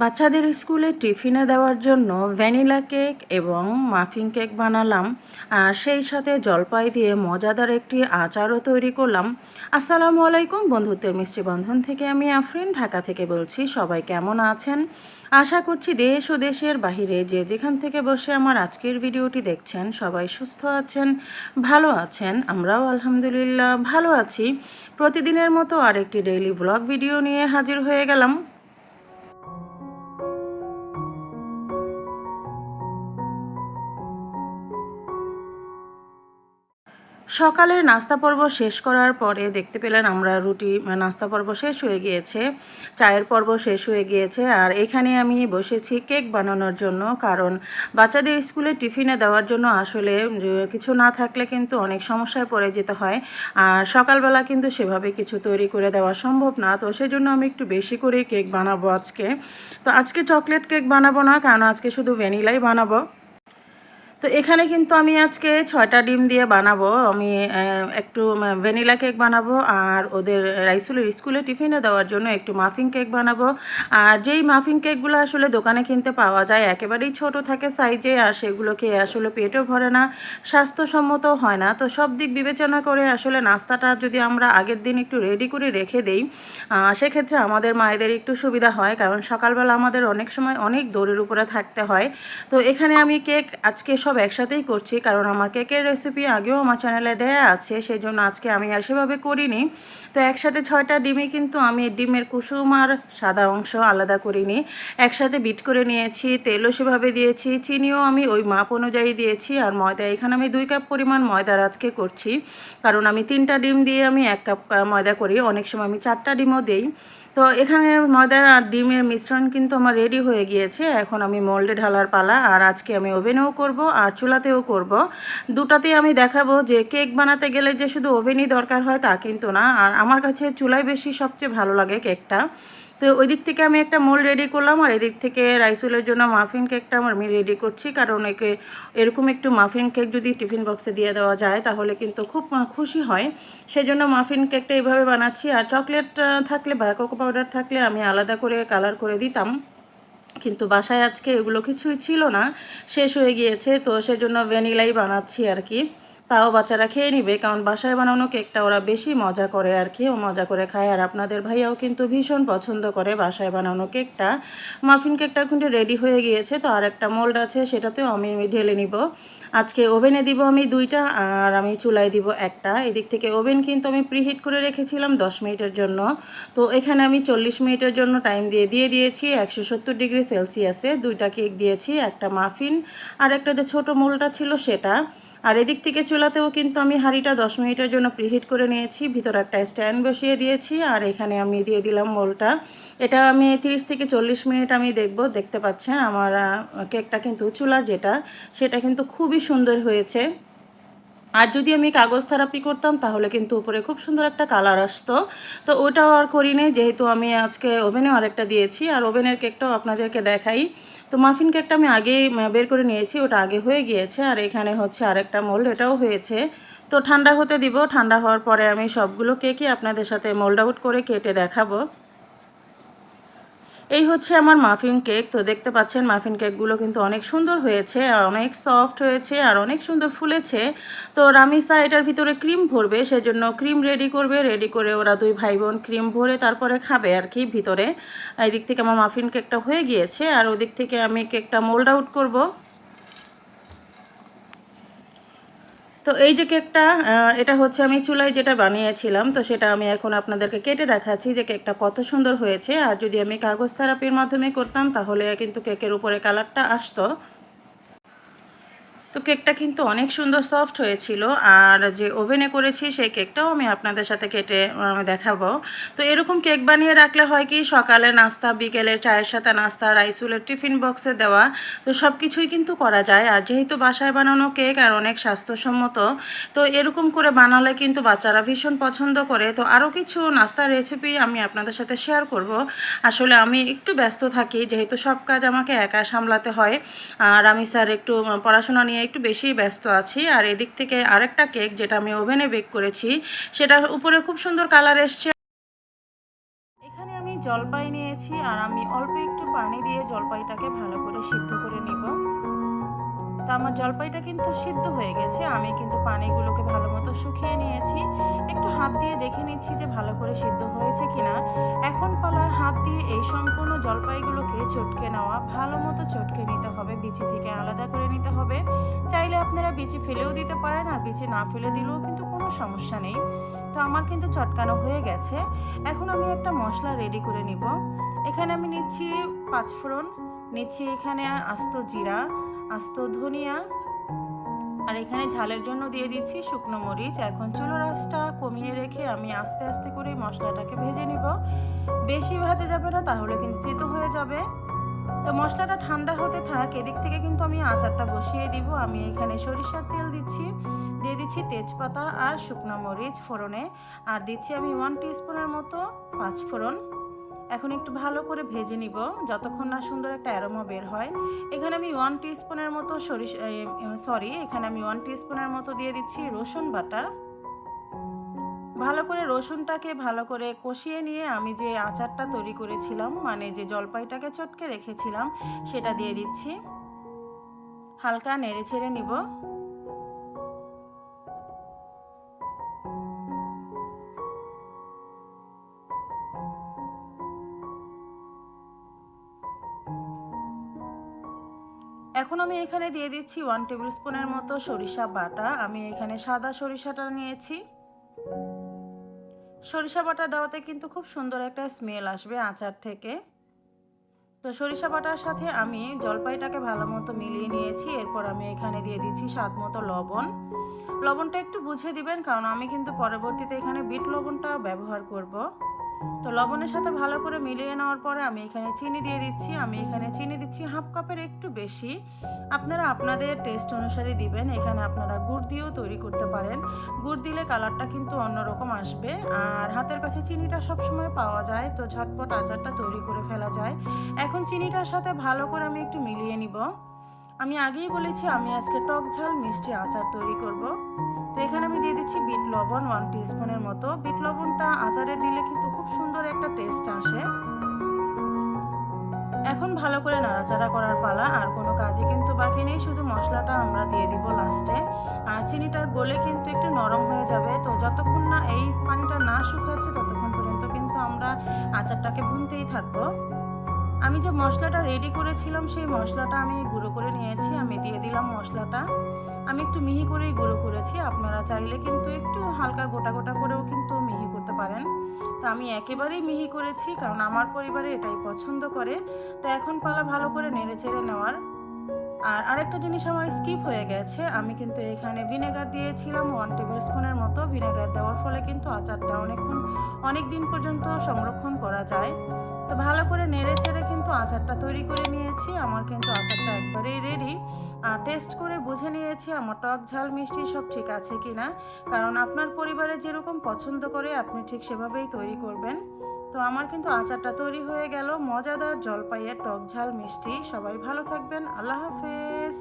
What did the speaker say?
বাচ্চাদের স্কুলে টিফিনে দেওয়ার জন্য ভ্যানিলা কেক এবং মাফিন কেক বানালাম। আর সেই সাথে জলপাই দিয়ে মজাদার একটি আচারও তৈরি করলাম। আসসালামু আলাইকুম বন্ধুত্বের মিষ্টি বন্ধন থেকে আমি আফরিন, ঢাকা থেকে বলছি সবাই কেমন আছেন? আশা করছি দেশ ও দেশের বাহিরে যে যেখান থেকে বসে আমার আজকের ভিডিওটি দেখছেন সবাই সুস্থ আছেন, ভালো আছেন, আমরাও আলহামদুলিল্লাহ ভালো আছি। প্রতিদিনের মতো আরেকটি ডেইলি ব্লগ ভিডিও নিয়ে হাজির হয়ে গেলাম। সকালের নাস্তা পর্ব শেষ করার পরে দেখতে পেলেন আমরা রুটি নাস্তা পর্ব শেষ হয়ে গিয়েছে, চায়ের পর্ব শেষ হয়ে গিয়েছে, আর এখানে আমি বসেছি কেক বানানোর জন্য, কারণ বাচ্চাদের স্কুলে টিফিনে দেওয়ার জন্য আসলে কিছু না থাকলে কিন্তু অনেক সমস্যায় পড়ে যেতে হয়, আর সকালবেলা কিন্তু সেভাবে কিছু তৈরি করে দেওয়া সম্ভব না, তো সেজন্য আমি একটু বেশি করে কেক বানাবো আজকে। তো আজকে চকলেট কেক বানাবো না, কারণ আজকে শুধু ভ্যানিলাই বানাবো। তো এখানে কিন্তু আমি আজকে ছয়টা ডিম দিয়ে বানাবো। আমি একটু ভ্যানিলা কেক বানাবো আর ওদের রাইসুলের স্কুলে টিফিনে দেওয়ার জন্য একটু মাফিন কেক বানাবো। আর যেই মাফিন কেকগুলো আসলে দোকানে কিনতে পাওয়া যায়, একেবারেই ছোট থাকে সাইজে আর সেগুলো খেয়ে আসলে পেটও ভরে না, স্বাস্থ্যসম্মত হয় না। তো সব দিক বিবেচনা করে আসলে নাস্তাটা যদি আমরা আগের দিন একটু রেডি করে রেখে দেই সেক্ষেত্রে আমাদের মায়েদের একটু সুবিধা হয়। কারণ সকালবেলা আমাদের অনেক সময় অনেক দৌড়ের উপরে থাকতে হয়। তো এখানে আমি কেক আজকে সব সব একসাথেই করছি, কারণ আমার কেকের রেসিপি আগেও আমার চ্যানেলে দেয়া আছে সেই জন্য আজকে আমি আর সেভাবে করিনি। তো একসাথে ছয়টা ডিমে কিন্তু আমি ডিমের কুসুম আর সাদা অংশ আলাদা করিনি। একসাথে বিট করে নিয়েছি, তেলও সেভাবে দিয়েছি, চিনিও আমি ওই মাপ অনুযায়ী দিয়েছি, আর ময়দা, এখানে আমি দুই কাপ পরিমাণ ময়দার আজকে করছি, কারণ আমি তিনটা ডিম দিয়ে আমি এক কাপ ময়দা করি, অনেক সময় আমি চারটা ডিমও দিই। তো এখানে ময়দার আর ডিমের মিশ্রণ কিন্তু আমার রেডি হয়ে গিয়েছে। এখন আমি মোল্ডে ঢালার পালা আর আজকে আমি ওভেনেও করব আর চুলাতেও করব। দুটাতে আমি দেখাবো যে কেক বানাতে গেলে যে শুধু ওভেনই দরকার হয় তা কিন্তু না। আর আমার কাছে চুলাই বেশি সবচেয়ে ভালো লাগে কেকটা তো ওই দিক থেকে আমি একটা মোল রেডি করলাম আর এদিক থেকে রাইসুলের জন্য মাফিন কেকটা আমার আমি রেডি করছি। কারণ একে, এরকম একটু মাফিন কেক যদি টিফিন বক্সে দিয়ে দেওয়া যায়, তাহলে কিন্তু খুব খুশি হয়। সেই জন্য মাফিন কেকটা এইভাবে বানাচ্ছি। আর চকলেট থাকলে বা কোকো পাউডার থাকলে আমি আলাদা করে কালার করে দিতাম। কিন্তু বাসায় আজকে এগুলো কিছুই ছিল না। শেষ হয়ে গিয়েছে, তো সেজন্য ভ্যানিলাই বানাচ্ছি আর কি। তাও বাচ্চারা খেয়ে নিবে, কারণ বাসায় বানানো কেকটা ওরা বেশি মজা করে আর কি। ও মজা করে খায়, আর আপনাদের ভাইয়াও কিন্তু ভীষণ পছন্দ করে বাসায় বানানো কেকটা। মাফিন কেকটা কিন্তু রেডি হয়ে গিয়েছে, তো আর একটা মোল্ড আছে, সেটাতেও আমি ঢেলে নিব। আজকে ওভেনে দিব আমি দুইটা, আর আমি চুলায় দিব একটা। এদিক থেকে ওভেন কিন্তু আমি প্রিহিট করে রেখেছিলাম দশ মিনিটের জন্য। তো এখানে আমি চল্লিশ মিনিটের জন্য টাইম দিয়ে দিয়ে দিয়েছি, একশো সত্তর ডিগ্রি সেলসিয়াসে। দুইটা কেক দিয়েছি, একটা মাফিন, আর একটা যে ছোটো মোলটা ছিল সেটা। আর এদিক থেকে চুলাতেও কিন্তু আমি হাঁড়িটা দশ মিনিটের জন্য প্রিহিট করে নিয়েছি, ভিতরে একটা স্ট্যান্ড বসিয়ে দিয়েছি, আর এখানে আমি দিয়ে দিলাম মোলটা। এটা আমি তিরিশ থেকে চল্লিশ মিনিট আমি দেখব, দেখতে পাচ্ছেন আমার কেকটা কিন্তু চুলার যেটা, সেটা কিন্তু খুবই সুন্দর হয়েছে। আর যদি আমি কাগজ থেরাপি করতাম, তাহলে কিন্তু উপরে খুব সুন্দর একটা কালার আসতো। তো ওটাও আর করি নেই, যেহেতু আমি আজকে ওভেনে আরেকটা দিয়েছি, আর ওভেনের কেকটাও আপনাদেরকে দেখাই। তো মাফিন কেকটা আমি আগেই বের করে নিয়েছি, ওটা আগে হয়ে গিয়েছে, আর এখানে হচ্ছে আরেকটা মোল্ড এটাও হয়েছে। তো ঠান্ডা হতে দিব, ঠান্ডা হওয়ার পরে আমি সবগুলো কেকই আপনাদের সাথে মোল্ড আউট করে কেটে দেখাবো। এই হচ্ছে আমার মাফিন কেক তো দেখতে পাচ্ছেন মাফিন কেকগুলো কিন্তু অনেক সুন্দর হয়েছে আর অনেক সফট হয়েছে আর অনেক সুন্দর ফুলেছে। তো রামিসা এটার ভিতরে ক্রিম ভরবে, সেজন্য ক্রিম রেডি করবে রেডি করে ওরা দুই ভাই বোন ক্রিম ভরে তারপরে খাবে আর কি ভিতরে। এই দিক থেকে আমার মাফিন কেকটা হয়ে গিয়েছে আর ওদিক থেকে আমি কেকটা মোল্ড আউট করব। তো এই যে কেকটা এটা হচ্ছে আমি চুলায় যেটা বানিয়েছিলাম, তো সেটা আমি এখন আপনাদেরকে কেটে দেখাচ্ছি যে কেকটা কত সুন্দর হয়েছে। আর যদি আমি কাগজ থেরাপির মাধ্যমে করতাম, তাহলে কিন্তু কেকের উপরে কালারটা আসতো। তো কেকটা কিন্তু অনেক সুন্দর সফট হয়েছিল আর যে ওভেনে করেছি সেই কেকটাও আমি আপনাদের সাথে কেটে দেখাবো। তো এরকম কেক বানিয়ে রাখলে হয় কি, সকালে নাস্তা, বিকেলে চায়ের সাথে নাস্তা রাইসুলের টিফিন বক্সে দেওয়া, তো সব কিছুই কিন্তু করা যায়। আর যেহেতু বাসায় বানানো কেক আর অনেক স্বাস্থ্যসম্মত, তো এরকম করে বানালে কিন্তু বাচ্চারা ভীষণ পছন্দ করে। তো আরও কিছু নাস্তার রেসিপি আমি আপনাদের সাথে শেয়ার করব। আসলে আমি একটু ব্যস্ত থাকি, যেহেতু সব কাজ আমাকে একা সামলাতে হয়। আর আমি স্যার একটু পড়াশোনা নিয়ে একটু বেশিই ব্যস্ত আছি। আর এদিক থেকে আরেকটা কেক যেটা আমি ওভেনে বেক করেছি, সেটা উপরে খুব সুন্দর কালার এসছে। এখানে আমি জলপাই নিয়েছি, আর আমি অল্প একটু পানি দিয়ে জলপাইটাকে ভালো করে সিদ্ধ করে নিব। তো আমার জলপাইটা কিন্তু সিদ্ধ হয়ে গেছে। আমি কিন্তু পানিগুলোকে ভালো মতো শুকিয়ে নিয়েছি। একটু হাত দিয়ে দেখে নিচ্ছি যে ভালো করে সিদ্ধ হয়েছে কিনা। এখন পালা হাত দিয়ে এই সম্পূর্ণ জলপাইগুলোকে চটকে নেওয়া। ভালো মতো চটকে নিতে হবে, বিচি থেকে আলাদা করে নিতে হবে। চাইলে আপনারা বিচি ফেলেও দিতে পারেন আর বিচি না ফেলে দিলেও কিন্তু কোনো সমস্যা নেই। তো আমার কিন্তু চটকানো হয়ে গেছে। এখন আমি একটা মশলা রেডি করে নিব। এখানে আমি নিচ্ছি পাঁচফোড়ন, নিচ্ছি এখানে আস্ত জিরা আস্ত ধনিয়া। আর এখানে ঝালের জন্য দিয়ে দিচ্ছি শুকনো মরিচ। এখন চুলো রাসটা কমিয়ে রেখে আমি আস্তে আস্তে করে মশলাটাকে ভেজে নিব। বেশি ভাজা যাবে না, তাহলে কিন্তু তেতো হয়ে যাবে। তো মশলাটা ঠান্ডা হতে থাক, এদিক থেকে কিন্তু আমি আচারটা বসিয়ে দিব। আমি এখানে সরিষার তেল দিচ্ছি। দিয়ে দিচ্ছি তেজপাতা আর শুকনো মরিচ ফোড়নে। আর দিচ্ছি আমি ওয়ান টিস্পুনের মতো পাঁচ ফোড়ন। এখন একটু ভালো করে ভেজে নিব। যতক্ষণ না সুন্দর একটা অ্যারোমা বের হয়। এখানে আমি ওয়ান টিস্পুনের মতো সরিষা সরি এখানে আমি ওয়ান টিস্পুনের মতো দিয়ে দিচ্ছি রসুন বাটা। ভালো করে রসুনটাকে ভালো করে কষিয়ে নিয়ে আমি যে আচারটা তৈরি করেছিলাম মানে যে জলপাইটাকে চটকে রেখেছিলাম, সেটা দিয়ে দিচ্ছি। হালকা নেড়ে ছেড়ে নিব। এখন আমি এখানে দিয়ে দিচ্ছি ওয়ান টেবিল স্পুনের মতো সরিষা বাটা। আমি এখানে সাদা সরিষাটা নিয়েছি। সরিষা বাটা দেওয়াতে কিন্তু খুব সুন্দর একটা স্মেল আসবে আচার থেকে। তো সরিষা বাটার সাথে আমি জলপাইটাকে ভালো মতো মিলিয়ে নিয়েছি। এরপর আমি এখানে দিয়ে দিচ্ছি স্বাদ মতো লবণ। লবণটা একটু বুঝে দিবেন, কারণ আমি কিন্তু পরবর্তীতে এখানে বিট লবণটা ব্যবহার করব। তো লবণের সাথে ভালো করে মিলিয়ে নেওয়ার পরে আমি এখানে চিনি দিয়ে দিচ্ছি। আমি এখানে চিনি দিচ্ছি হাফ কাপের একটু বেশি। আপনারা আপনাদের টেস্ট অনুসারে দিবেন। এখানে আপনারা গুড় দিয়েও তৈরি করতে পারেন। গুড় দিলে কালারটা কিন্তু অন্যরকম আসবে। আর হাতের কাছে চিনিটা সবসময় পাওয়া যায়, তো ঝটপট আচারটা তৈরি করে ফেলা যায়। এখন চিনিটার সাথে ভালো করে আমি একটু মিলিয়ে নিব। আমি আগেই বলেছি, আমি আজকে টক ঝাল মিষ্টি আচার তৈরি করব। তো এখানে আমি দিয়ে দিচ্ছি বিট লবণ ওয়ান স্পুনের মতো। বিট লবণটা আচারে দিলে কিন্তু খুব সুন্দর একটা টেস্ট আসে। এখন ভালো করে নাড়াচাড়া করার পালা, আর কোনো কাজে কিন্তু বাকি নেই, শুধু মশলাটা আমরা দিয়ে দিব লাস্টে আর চিনিটা গলে কিন্তু একটু নরম হয়ে যাবে, তো যতক্ষণ না এই পানিটা না শুকাচ্ছে, ততক্ষণ পর্যন্ত কিন্তু আমরা আচারটাকে ভুনতেই থাকব। আমি যে মশলাটা রেডি করেছিলাম, সেই মশলাটা আমি গুঁড়ো করে নিয়েছি। আমি দিয়ে দিলাম মশলাটা। আমি একটু মিহি করেই গুঁড়ো করেছি। আপনারা চাইলে কিন্তু একটু হালকা গোটা গোটা করেও কিন্তু মিহি করতে পারেন। তো আমি একেবারেই মিহি করেছি, কারণ আমার পরিবারে এটাই পছন্দ করে। তো এখন পালা ভালো করে নেড়ে চেড়ে নেওয়ার। আর আরেকটা জিনিস আমার স্কিপ হয়ে গেছে। আমি কিন্তু এখানে ভিনেগার দিয়েছিলাম ওয়ান টেবিল স্পুনের মতো। ভিনেগার দেওয়ার ফলে কিন্তু আচারটা অনেকক্ষণ অনেক দিন পর্যন্ত সংরক্ষণ করা যায়। তো ভালো করে নেড়ে চেড়ে কিন্তু আচারটা তৈরি করে নিয়েছি। আমার কিন্তু আচারটা একবারেই রেডি আর টেস্ট করে বুঝে নিয়েছি আমার টক ঝাল, মিষ্টি সব ঠিক আছে কি না কারণ আপনার পরিবারে যেরকম পছন্দ করে আপনি ঠিক সেভাবেই তৈরি করবেন। তো আমার কিন্তু আচারটা তৈরি হয়ে গেল। মজাদার জলপাইয়ের টক ঝাল, মিষ্টি। সবাই ভালো থাকবেন। আল্লাহ হাফেজ।